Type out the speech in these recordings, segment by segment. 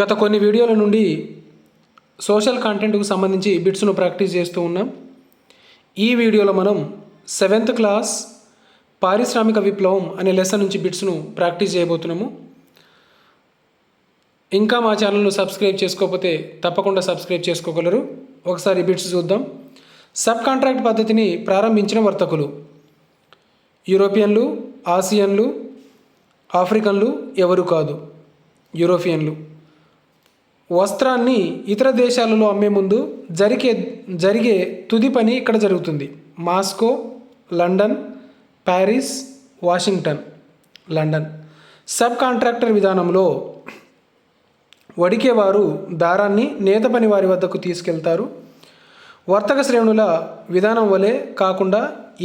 గత కొన్ని వీడియోల నుండి సోషల్ కంటెంట్కు సంబంధించి బిట్స్ను ప్రాక్టీస్ చేస్తూ ఉన్నాం. ఈ వీడియోలో మనం సెవెంత్ క్లాస్ పారిశ్రామిక విప్లవం అనే లెసన్ నుంచి బిట్స్ను ప్రాక్టీస్ చేయబోతున్నాము. ఇంకా మా ఛానల్ను సబ్స్క్రైబ్ చేసుకోకపోతే తప్పకుండా సబ్స్క్రైబ్ చేసుకోగలరు. ఒకసారి బిట్స్ చూద్దాం. సబ్ కాంట్రాక్ట్ పద్ధతిని ప్రారంభించిన వర్తకులు యూరోపియన్లు ఆసియన్లు ఆఫ్రికన్లు ఎవరు కాదు? యూరోపియన్లు. వస్త్రాన్ని ఇతర దేశాలలో అమ్మే ముందు జరిగే జరిగే తుది పని ఇక్కడ జరుగుతుంది. Moscow London Paris Washington London. Subcontractor విధానంలో వడికేవారు దారాన్ని నేత పని వారి వద్దకు తీసుకెళ్తారు. వర్తక శ్రేణుల విధానం వలె కాకుండా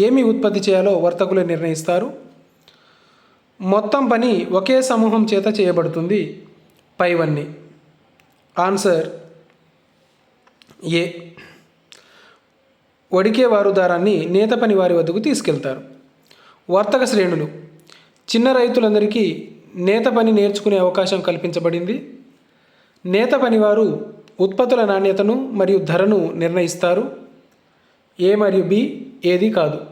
ఏమి ఉత్పత్తి చేయాలో వర్తకులే నిర్ణయిస్తారు. మొత్తం పని ఒకే సమూహం చేత చేయబడుతుంది. పైవన్నీ. ఆన్సర్ ఏ. వడికేవారు దారాన్ని నేత పని వారి వద్దకు తీసుకెళ్తారు. వర్తక శ్రేణులు. చిన్న రైతులందరికీ నేత పని నేర్చుకునే అవకాశం కల్పించబడింది. నేత పనివారు ఉత్పత్తుల నాణ్యతను మరియు ధరను నిర్ణయిస్తారు. ఏ మరియు బి ఏది కాదు.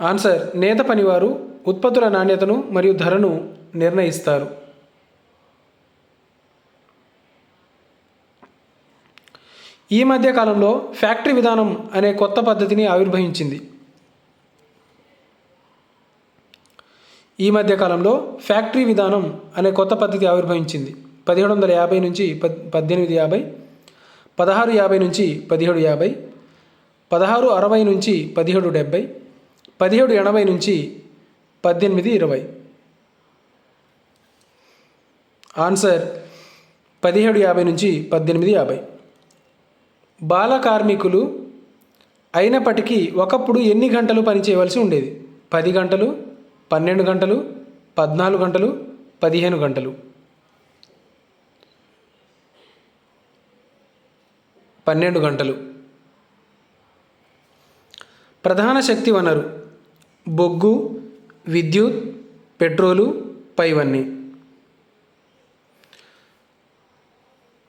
ఆన్సర్. నేత పనివారు ఉత్పత్తుల నాణ్యతను మరియు ధరను నిర్ణయిస్తారు. ఈ మధ్య కాలంలో ఫ్యాక్టరీ విధానం అనే కొత్త పద్ధతిని ఆవిర్భవించింది. ఈ మధ్య కాలంలో ఫ్యాక్టరీ విధానం అనే కొత్త పద్ధతి ఆవిర్భవించింది. పదిహేడు వందల యాభై నుంచి పద్ పద్దెనిమిది యాభై పదహారు యాభై నుంచి పదిహేడు యాభై పదహారు అరవై నుంచి పదిహేడు డెబ్బై పదిహేడు ఎనభై నుంచి పద్దెనిమిది ఇరవై. ఆన్సర్ పదిహేడు యాభై నుంచి పద్దెనిమిది యాభై. బాల కార్మికులు అయినప్పటికీ ఒకప్పుడు ఎన్ని గంటలు పని చేయవలసి ఉండేది? పది గంటలు పన్నెండు గంటలు పద్నాలుగు గంటలు పదిహేను గంటలు. పన్నెండు గంటలు. ప్రధాన శక్తి వనరు బొగ్గు విద్యుత్ పెట్రోలు పైవన్నీ.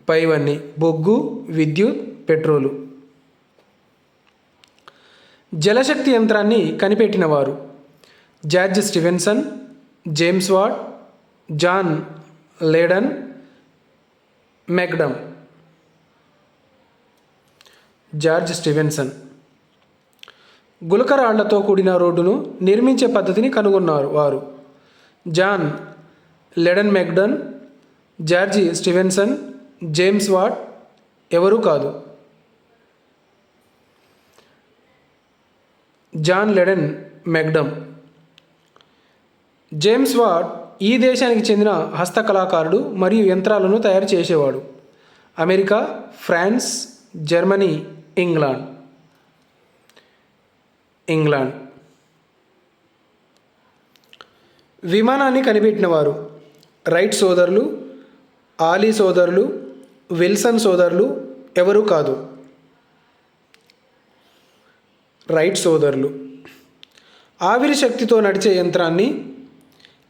పైవన్నీ బొగ్గు విద్యుత్ పెట్రోలు. జలశక్తి యంత్రాన్ని కనిపెట్టినవారు George Stephenson James Watt John Loudon McAdam George Stephenson. గులకరాళ్ళతో కూడిన రోడ్డును నిర్మించే పద్ధతిని కనుగొన్నారు వారు. John Loudon McAdam George Stephenson James Watt ఎవరూ కాదు. John Loudon McAdam James Watt ఈ దేశానికి చెందిన హస్తకళాకారుడు మరియు యంత్రాలను తయారు చేసేవాడు. America France Germany England. England. విమానాన్ని కనిపెట్టినవారు రైట్ సోదరులు ఆలీ సోదరులు విల్సన్ సోదరులు ఎవరూ కాదు. రైట్ సోదరులు. ఆవిరి శక్తితో నడిచే యంత్రాన్ని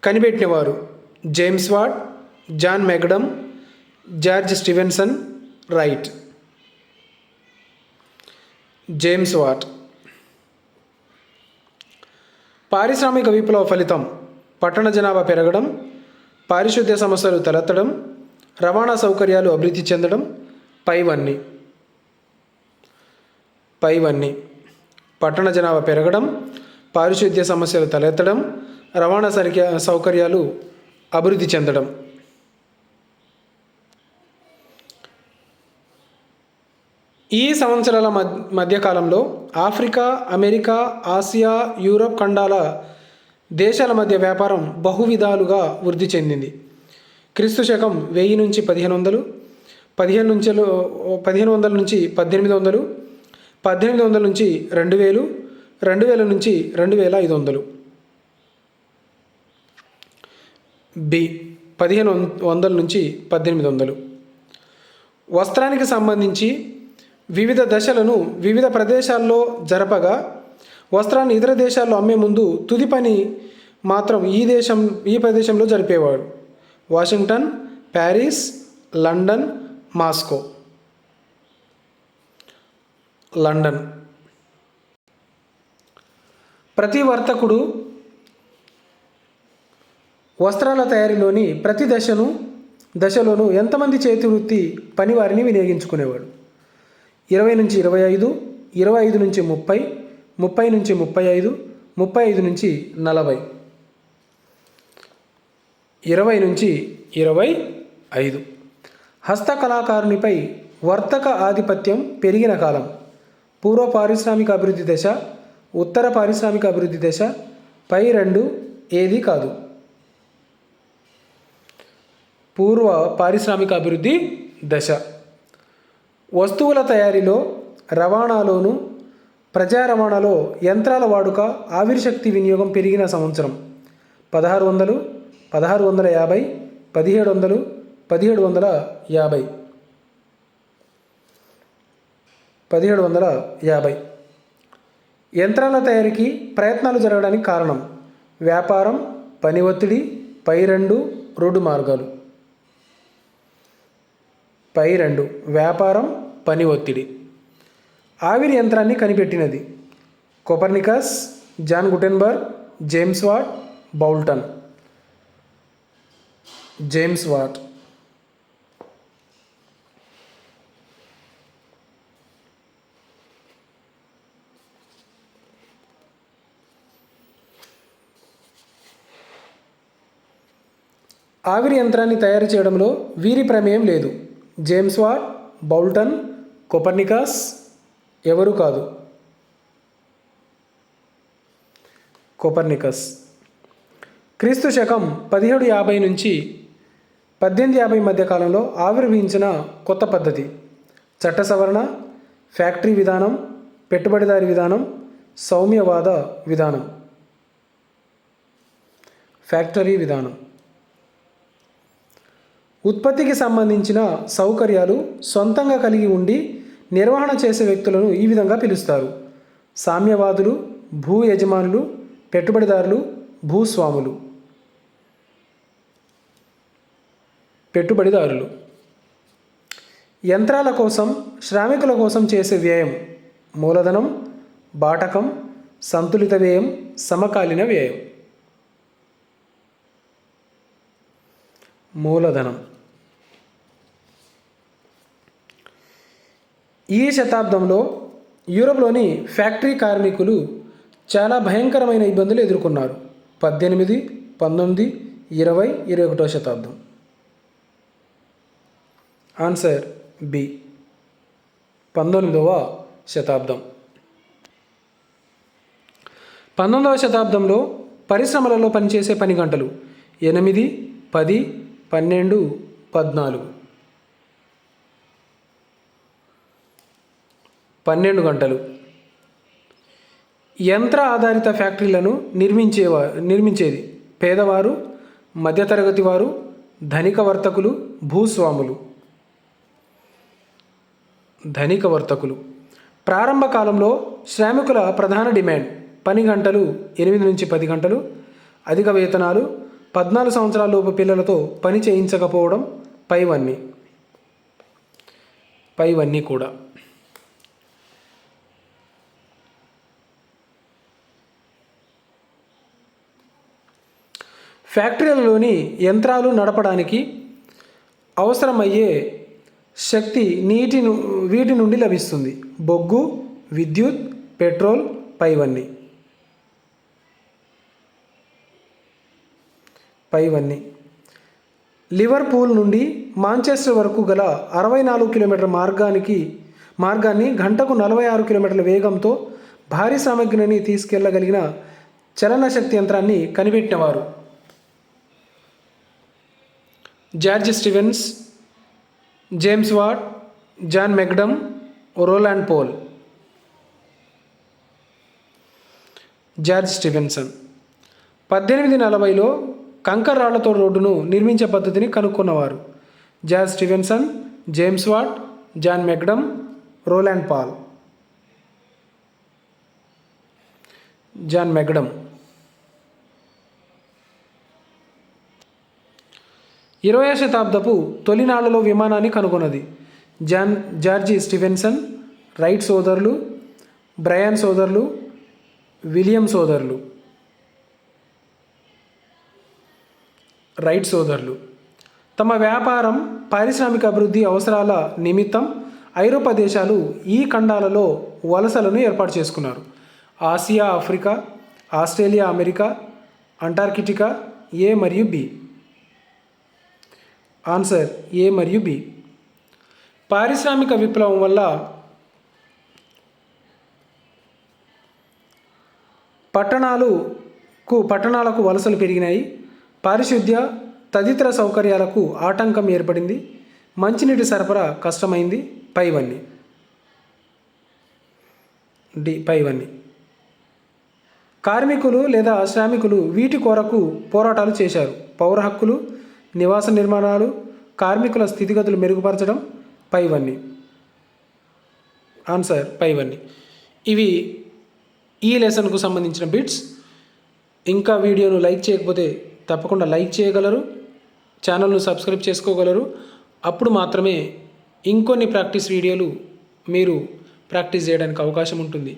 కనిపెట్టినవారు James Watt John McAdam George Stephenson Wright. James Watt. పారిశ్రామిక విప్లవ ఫలితం పట్టణ జనాభా పెరగడం పారిశుద్ధ్య సమస్యలు తలెత్తడం రవాణా సౌకర్యాలు అభివృద్ధి చెందడం పైవన్నీ. పైవన్నీ. పట్టణ జనాభా పెరగడం పారిశుద్ధ్య సమస్యలు తలెత్తడం రవాణా సరిక సౌకర్యాలు అభివృద్ధి చెందడం. ఈ సంవత్సరాల మధ్యకాలంలో ఆఫ్రికా అమెరికా ఆసియా యూరప్ ఖండాల దేశాల మధ్య వ్యాపారం బహువిధాలుగా వృద్ధి చెందింది. క్రీస్తు శకం వెయ్యి నుంచి పదిహేను వందలు పదిహేను నుంచి పదిహేను వందల నుంచి పద్దెనిమిది వందలు పద్దెనిమిది వందల నుంచి రెండు వేలు రెండు వేల నుంచి రెండు వేల ఐదు వందలు. బి పదిహేను వందల నుంచి పద్దెనిమిది వందలు. వస్త్రానికి సంబంధించి వివిధ దశలను వివిధ ప్రదేశాల్లో జరపగా వస్త్రాన్ని ఇతర దేశాల్లో అమ్మే ముందు తుది పని మాత్రం ఈ దేశం ఈ ప్రదేశంలో జరిపేవాడు. Washington Paris London Moscow. London. ప్రతి వర్తకుడు వస్త్రాల తయారీలోని ప్రతి దశను దశలోనూ ఎంతమంది చేతి వృత్తి పనివారిని వినియోగించుకునేవాడు? ఇరవై నుంచి ఇరవై ఐదు ఇరవై ఐదు నుంచి ముప్పై ముప్పై నుంచి ముప్పై ఐదు ముప్పై ఐదు నుంచి నలభై. ఇరవై నుంచి ఇరవై ఐదు. హస్తకళాకారునిపై వర్తక ఆధిపత్యం పెరిగిన కాలం. పూర్వ పారిశ్రామిక అభివృద్ధి దశ ఉత్తర పారిశ్రామిక అభివృద్ధి దశ పై రెండు ఏది కాదు. పూర్వ పారిశ్రామిక అభివృద్ధి దశ. వస్తువుల తయారీలో రవాణాలోను ప్రజా రవాణాలో యంత్రాల వాడుక ఆవిరిశక్తి వినియోగం పెరిగిన సంవత్సరం. పదహారు వందలు పదహారు వందల యాభై పదిహేడు వందలు పదిహేడు వందల యాభై. పదిహేడు వందల యాభై. యంత్రాల తయారీకి ప్రయత్నాలు జరగడానికి కారణం వ్యాపారం పని ఒత్తిడి పై రెండు రోడ్డు మార్గాలు. పై రెండు వ్యాపారం పని ఒత్తిడి. ఆవిరి యంత్రాన్ని కనిపెట్టినది Copernicus John Gutenberg James Watt Boulton. James Watt. ఆవిరి యంత్రాన్ని తయారు చేయడంలో వీరి ప్రమేయం లేదు. James Watt? బౌల్టన్? కొపర్నికాస్? ఎవరు కాదు. కోపర్నికస్. క్రీస్తు శకం పదిహేడు యాభై నుంచి పద్దెనిమిది యాభై మధ్య కాలంలో ఆవిర్భవించిన కొత్త పద్ధతి. చట్ట సవరణ ఫ్యాక్టరీ విధానం పెట్టుబడిదారి విధానం సౌమ్యవాద విధానం. ఫ్యాక్టరీ విధానం. ఉత్పత్తికి సంబంధించిన సౌకర్యాలు సొంతంగా కలిగి ఉండి నిర్వహణ చేసే వ్యక్తులను ఈ విధంగా పిలుస్తారు. సామ్యవాదులు భూ యజమానులు పెట్టుబడిదారులు భూస్వాములు. పెట్టుబడిదారులు. యంత్రాల కోసం శ్రామికుల కోసం చేసే వ్యయం మూలధనం బాటకం సంతులిత వ్యయం సమకాలీన వ్యయం. మూలధనం. ఈ శతాబ్దంలో యూరప్లోని ఫ్యాక్టరీ కార్మికులు చాలా భయంకరమైన ఇబ్బందులు ఎదుర్కొన్నారు. పద్దెనిమిది పంతొమ్మిది ఇరవై ఇరవై ఒకటో శతాబ్దం. Answer B. పంతొమ్మిదవ శతాబ్దం. పంతొమ్మిదవ శతాబ్దంలో పరిశ్రమలలో పనిచేసే పని గంటలు ఎనిమిది పది పన్నెండు పద్నాలుగు. పన్నెండు గంటలు. యంత్ర ఆధారిత ఫ్యాక్టరీలను నిర్మించేవా నిర్మించేది పేదవారు మధ్యతరగతి వారు ధనిక వర్తకులు భూస్వాములు. ధనిక వర్తకులు ప్రారంభ కాలంలో శ్రామికుల ప్రధాన డిమాండ్ పని గంటలు ఎనిమిది నుంచి పది గంటలు. అధిక వేతనాలు పద్నాలుగు సంవత్సరాల లోపు పిల్లలతో పని చేయించకపోవడం పైవన్నీ. పైవన్నీ కూడా. ఫ్యాక్టరీలలోని యంత్రాలు నడపడానికి అవసరమయ్యే శక్తి నీటి ను- వీటి నుండి లభిస్తుంది. బొగ్గు విద్యుత్ పెట్రోల్ పైవన్నీ. పైవన్నీ. లివర్పూల్ నుండి మాంచెస్టర్ వరకు గల అరవై నాలుగు కిలోమీటర్ల మార్గానికి మార్గాన్ని గంటకు నలభై ఆరు కిలోమీటర్ల వేగంతో భారీ సామగ్రిని తీసుకెళ్ళగలిగిన చలన శక్తి యంత్రాన్ని కనిపెట్టినవారు. George Stevens James Watt John McAdam Roland Paul. George Stevenson. పద్దెనిమిది నలభైలో కంకర్ రాళ్ళతో రోడ్డును నిర్మించే పద్ధతిని కనుక్కున్నవారు. George Stevenson James Watt John McAdam Roland Paul. John McAdam. ఇరవై శతాబ్దపు తొలినాళ్ళలో విమానాన్ని కనుగొన్నది. జాన్ జార్జి స్టివెన్సన్ రైట్ సోదరులు బ్రయాన్ సోదరులు విలియం సోదరులు. రైట్ సోదరులు. తమ వ్యాపారం పారిశ్రామిక అభివృద్ధి అవసరాల నిమిత్తం ఐరోపా దేశాలు ఈ ఖండాలలో వలసలను ఏర్పాటు చేసుకున్నారు. Asia Africa Australia America Antarctica A మరియు బి. ఆన్సర్ ఏ మరియు బి. పారిశ్రామిక విప్లవం వల్ల పట్టణాలకు పట్టణాలకు వలసలు పెరిగినాయి. పారిశుద్ధ్య తదితర సౌకర్యాలకు ఆటంకం ఏర్పడింది. మంచినీటి సరఫరా కష్టమైంది. పైవన్నీ. డి పైవన్నీ. కార్మికులు లేదా శ్రామికులు వీటి కొరకు పోరాటాలు చేశారు. పౌర హక్కులు నివాస నిర్మాణాలు కార్మికుల స్థితిగతులు మెరుగుపరచడం పైవన్నీ. ఆన్సర్ పైవన్నీ. ఇవి ఈ లెసన్కు సంబంధించిన బిట్స్ ఇంకా వీడియోను లైక్ చేయకపోతే తప్పకుండా లైక్ చేయగలరు ఛానల్ను సబ్స్క్రైబ్ చేసుకోగలరు. అప్పుడు మాత్రమే ఇంకొన్ని ప్రాక్టీస్ వీడియోలు మీరు ప్రాక్టీస్ చేయడానికి అవకాశం ఉంటుంది.